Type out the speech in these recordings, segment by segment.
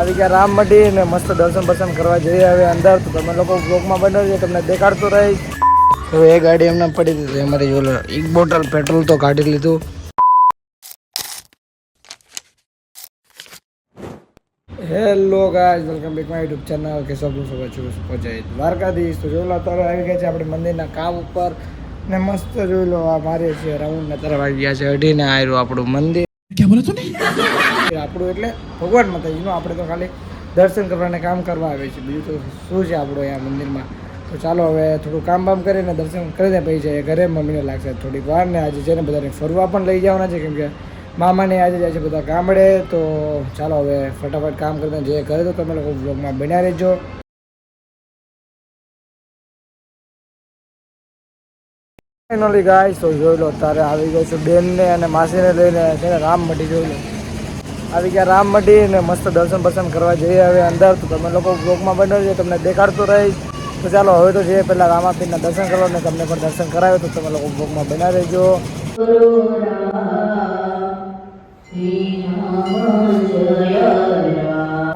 આવી ગયા રામ મઢી ને મસ્ત દર્શન બર્શન કરવા જઈએ હવે અંદર. તો તમે લોકો બ્લોગમાં બનાવજો તમને દેખાડતો રહીશ. તો એ ગાડી એમને પડી દીધી અમારી જોલો એક બોટલ પેટ્રોલ તો કાઢી લીધું. Hello guys welcome back my YouTube channel કે સૌનું સ્વાગત છે પહોંચાય દ્વારકાધીશ. તો જોઈ લો આવી ગયા છે આપણે મંદિરના કામ ઉપર. ને મસ્ત જોઈ લો, આ મારે છે રાઉન્ડ ને તરફ આવી ગયા છે અઢીને આવ્યું આપણું મંદિર. આપણું એટલે ભગવાન માતાજીનું આપણે તો ખાલી દર્શન કરવાને કામ કરવા આવે છે. બીજું તો શું છે આપણું અહીંયા મંદિરમાં? તો ચાલો હવે થોડું કામ બામ કરીને દર્શન કરીને પછી જઈએ ઘરે. મમ્મીને લાગશે થોડીક વાર ને આજે છે ને બધાને ફરવા પણ લઈ જવાના છે કેમ કે મામાને આજે જાય છે બધા ગામડે. તો ચાલો હવે ફટાફટ કામ કરીને જઈએ ઘરે. તો તમે લોકો બ્લોગમાં બન્યા રહેજો. ફાઇનલી ગાય તો જોઈ લો તારે આવી ગયો છું બેનને અને માસીને લઈને છે ને રામ મઢી જોઈ લો. આવી ગયા રામ મઢી ને મસ્ત દર્શન બર્શન કરવા જઈએ હવે અંદર. તો તમે લોકો બ્લોગમાં બનાવજો તમને દેખાડતો રહીશ. તો ચાલો, હવે તો જઈએ પહેલાં રામાપીરના દર્શન કરો ને તમને પણ દર્શન કરાવે તો તમે લોકો બ્લોકમાં બના રહેજો.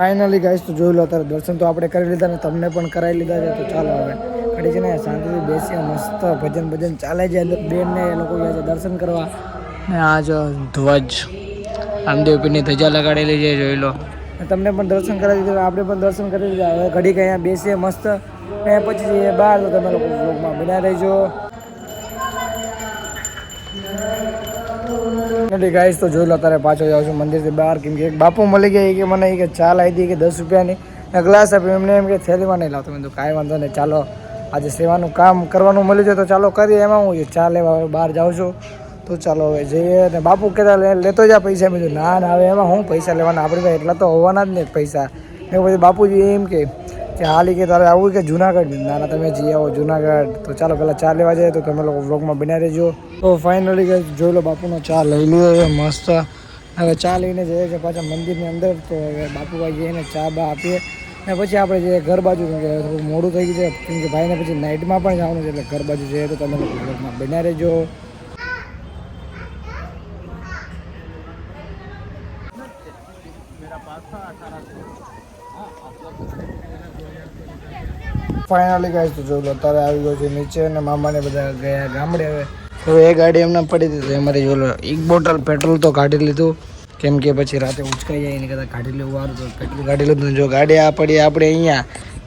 ફાઇનલી ગાય તો જોઈ લો, અત્યારે દર્શન તો આપણે કરી લીધા ને તમને પણ કરાવી લીધા છે, તો ચાલો હવે. ઘડી છે ને, શાંતિથી બેસીએ મસ્ત ભજન ભજન ચાલે છે. બેનને એ લોકો ગયા છે દર્શન કરવા. ને આ જો ધ્વજ રામદેવ પીરની ધજા લગાડેલી છે, જોઈ લો. તમને પણ દર્શન કરાવી દીધું, આપણે પણ દર્શન કરી દીધા હવે ઘડીક અહીંયા બેસીએ મસ્ત. ને પછી જઈએ બહાર તો તમે લોકો બ્લોગમાં બના રહેજો. નથી ગાઈશ તો જોઈ લો, અત્યારે પાછો જાઉં છું મંદિરથી બહાર. કેમ કે બાપુ મળી ગયા કે મને એ કે ચાલ આવી દી કે દસ રૂપિયાની. ગ્લાસ આપ્યું એમને એમ કે, થેલીમાં નહીં લાવતો મેં તો કાંઈ વાંધો નહીં, ચાલો. આજે સેવાનું કામ કરવાનું મળ્યું છે તો ચાલો કરીએ. એમાં હું ચા લેવા બહાર જાઉં છું. તો ચાલો હવે જઈએ અને બાપુ કહેતા લેતો જા પૈસા. મેં ના ના, હવે એમાં હું પૈસા લેવાના? આપણી પાસે એટલા તો હોવાના જ ને પૈસા. ને પછી બાપુજી એમ કે કે હાલી કે તારે આવું કે જુનાગઢ? ના ના, તમે જઈ આવો જુનાગઢ. તો ચાલો પહેલાં ચા લેવા જઈએ તો તમે લોકો વ્લોગમાં બનાવી રહેજો. તો ફાઇનલી કે જોઈ લો બાપુનો ચા લઈ લીધો છે મસ્ત. હવે ચા લઈને જઈએ છે પાછા મંદિરની અંદર. તો હવે બાપુભાઈ જઈને ચા બા આપીએ. ને પછી આપણે જે ઘર બાજુ થોડું મોડું થઈ ગયું છે, કેમ કે ભાઈને પછી નાઇટમાં પણ જવાનું છે, એટલે ઘર બાજુ છે, તો તમે લોકો વ્લોગમાં બન્યા રહેજો. ફાઇનલી ગાઈસ તો જોયું અત્યારે આવી ગયો છે નીચે અને મામાને બધા ગયા ગામડે હવે. હવે એ ગાડી એમને પડી દીધી અમારી જોલો એક બોટલ પેટ્રોલ તો કાઢી લીધું. કેમ કે પછી રાતે ઉચકાઈ જાય, એની કદાચ કાઢી લેવું સારું તો પેટ્રોલ કાઢી લીધું જો ગાડી આ પડી આપણે અહીંયા.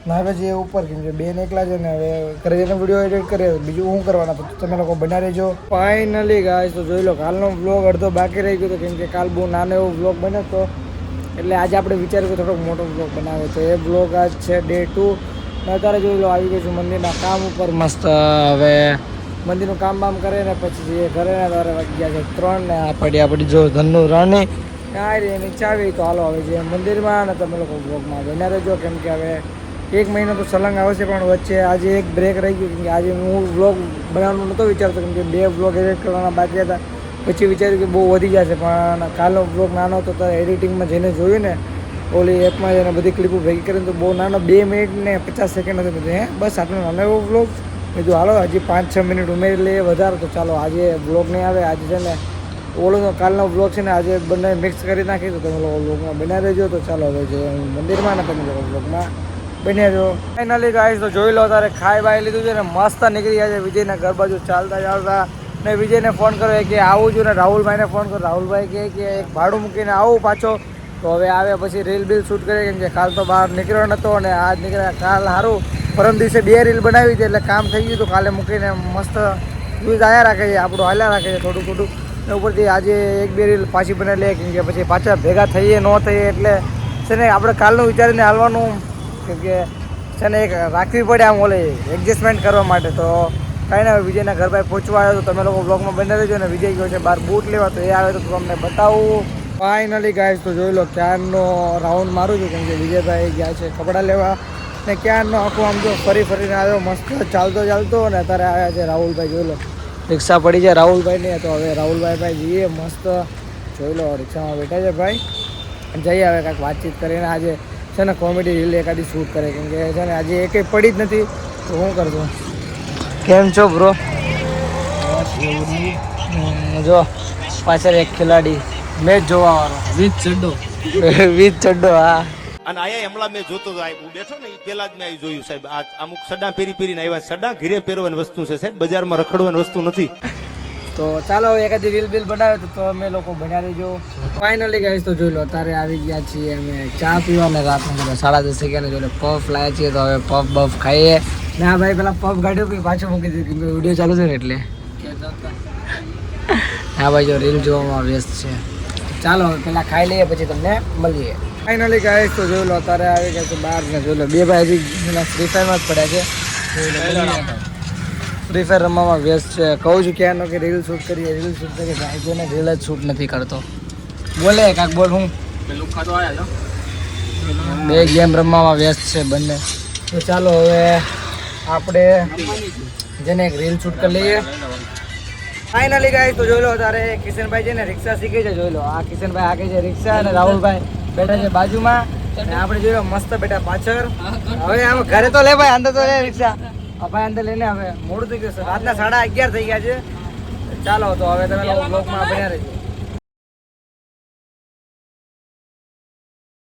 ના પછી એ ઉપર કેમ કે બેન એકલા છે ને, હવે ઘરે જઈને વીડિયો એડિટ કરે બીજું હું કરવાના તમે લોકો બના રહેજો. ફાઇનલી ગાય તો જોઈ લો, કાલનો બ્લોગ અડધો બાકી રહી ગયો તો કેમ કે કાલ બહુ નાનો એવો બ્લોગ બન્યો તો એટલે આજે આપણે વિચાર્યું કે થોડોક મોટો બ્લોગ બનાવે તો એ બ્લોગ આજ છે ડે ટુ અત્યારે જોઈ લો, આવી ગયું છું મંદિરના કામ ઉપર મસ્ત. હવે મંદિરનું કામ બામ કરે ને પછી જઈએ ઘરે દ્વારે વાગ્યા વાગી છે ત્રણ ને આ પડી આપણી જો ધનનું રાણી. આ એની ચાવી તો હાલો આવે છે મંદિરમાં ને તમે લોકો બ્લોગમાં બન્યા રહેજો કેમ કે હવે એક મહિનો તો સલંગ આવશે પણ વચ્ચે આજે એક બ્રેક રહી ગયો કેમ કે આજે હું બ્લોગ બનાવવાનું નહોતો વિચારતો કેમ કે બે બ્લોગ એડિટ કરવાના બાકી હતા. પછી વિચાર્યું કે બહુ વધી જશે પણ કાલનો બ્લોગ નાનો હતો તો એડિટિંગમાં જઈને જોયું ને, ઓલી એપમાં જઈને બધી ક્લિપો ભેગી કરીને તો બહુ નાનો, બે મિનિટ ને પચાસ સેકન્ડ હતો બધું, હે? બસ આપણે નાનો એવો બ્લોગ મેં કીધું, હાલો, હજી પાંચ છ મિનિટ ઉમેરી લઈએ વધારે. તો ચાલો, આજે બ્લોગ નહીં આવે, આજે છે ને ઓલો કાલનો બ્લોગ છે ને, આજે બંને મિક્સ કરી નાખી. તો તમે લોકો બ્લોગમાં બન્યા રહેજો. તો ચાલો, હવે જો મંદિરમાં ને તમે લોકો બ્લોગમાં બન્યા જો ફાઇનલી ગાઈસ તો જોઈ લો, તારે ખાઈ બાઈ લીધું છે ને, મસ્ત નીકળી જાય છે. વિજયના ઘર બાજુ ચાલતા ચાલતા. ને વિજયને ફોન કર્યો કે આવું છું ને, રાહુલભાઈને ફોન કર્યો. રાહુલભાઈ કહે કે એક ભાડું મૂકીને આવું પાછો. તો હવે આવે પછી રીલ બિલ શૂટ કરીએ કેમ કે કાલ તો બહાર નીકળ્યો નહોતો અને આજ નીકળ્યા કાલ સારું પરમ દિવસે બે રીલ બનાવી છે એટલે કામ થઈ ગયું તો કાલે મૂકીને મસ્ત વ્યૂઝ આવ્યા રાખે છે, આપણું હાલ્યા રાખે છે થોડું થોડું ને ઉપરથી આજે એક બે રીલ પાછી બનાવી કેમ કે પછી પાછા ભેગા થઈએ, ન થઈએ એટલે છે ને આપણે કાલનું વિચારીને હાલવાનું કેમ કે છે ને એક રાખવી પડે આમ ઓલે એડજસ્ટમેન્ટ કરવા માટે. તો કાંઈ ના વિજયના ઘર ભાઈ પહોંચવા આવ્યો તો તમે લોકો બ્લોગમાં બને રહેજો ને વિજય ગયો છે, બહાર બૂટ લેવા, તો એ આવે તો તમને બતાવું. ફાઇનલી ગાઈસ તો જોઈ લો, ક્યારનો રાઉન્ડ મારું છું, કેમ કે વિજયભાઈ ગયા છે કપડાં લેવા. ને ક્યાંનો આખું આમ જો ફરી ફરીને આવ્યો મસ્ત ચાલતો ચાલતો ને અત્યારે આવ્યા છે રાહુલભાઈ જોઈ લો. રિક્ષા પડી છે રાહુલભાઈ નહીં તો હવે રાહુલભાઈ ભાઈ જઈએ મસ્ત. જોઈ લો રિક્ષામાં બેઠા છે ભાઈ. જઈએ હવે કાંઈક વાતચીત કરીને. આજે છે ને કોમેડી રીલ એકાદી શૂટ કરે કેમ કે છે ને આજે એક પડી જ નથી. તો શું કરજો કેમ છો બ્રો જો પાછળ એક ખેલાડી મેચ જોવાવાળો વીજ ચડ્ડો. વીજ ચડ્ડો હા. અને આયા હમણાં મેં જોતો હતો હું બેઠો ને એ પેલા જ મેં અહીં જોયું સાહેબ. આ અમુક સડા પેરી પેરીને આવ્યા સડા ઘીરે પહેરવાની વસ્તુ છે સાહેબ. બજારમાં રખડવાની વસ્તુ નથી. તો ચાલો હવે એકાદી રીલ બિલ બનાવે તો- તો અમે લોકો બનાવી દેજો. ફાઇનલી ગાઈસ તો જોઈ લો અત્યારે આવી ગયા છીએ અમે ચા પીવા ને રાતના બધા. સાડા દસ વાગ્યાને ગયા ને પફ લાયા છીએ તો હવે પફ બફ ખાઈએ. ને આ ભાઈ પેલા પફ કાઢ્યો કે પાછું મૂકી દીધું કે વીડિયો ચાલુ છે ને એટલે. હા ભાઈ જો રીલ જોવામાં વ્યસ્ત છે. ચાલો પેલા ખાઈ લઈએ પછી તમને મળીએ. ફાઇનલી ગાઈસ તો જોઈ લો, અત્યારે આવી ગયા છે બહાર ને જોઈ લો. બે ભાઈ હજી ફ્રી ફાયરમાં જ પડ્યા છે. ફ્રી ફાયર રમવામાં વ્યસ્ત છે. કહું છું ક્યાંનો કે રીલ શૂટ કરીએ રીલ શૂટ કરીએ, ભાઈ જોને રીલ જ શૂટ નથી કરતો. બોલે, કાક બોલ, હું? બે ગેમ રમવામાં વ્યસ્ત છે બંને. તો ચાલો, હવે આપણે જેને એક રીલ શૂટ કરી લઈએ. ફાઇનલી ગાઈસ તો જોઈ લો તારે કિશનભાઈ છે ને રિક્ષા શીખે છે, જોઈ લો. આ કિશનભાઈ આગે છે રિક્ષા અને રાહુલભાઈ બેઠા છે બાજુમાં અને આપણે જોયો મસ્ત બેઠા પાછળ. હવે આમ ઘરે તો લે ભાઈ, અંદર તો લે રિક્ષા. ભાઈ અંદર લઈને હવે મોડું થઈ ગયું રાતના સાડા અગિયાર થઈ ગયા છે. ચાલો, તો હવે તમે લોકો બ્લોગમાં બન્યા રહેજો.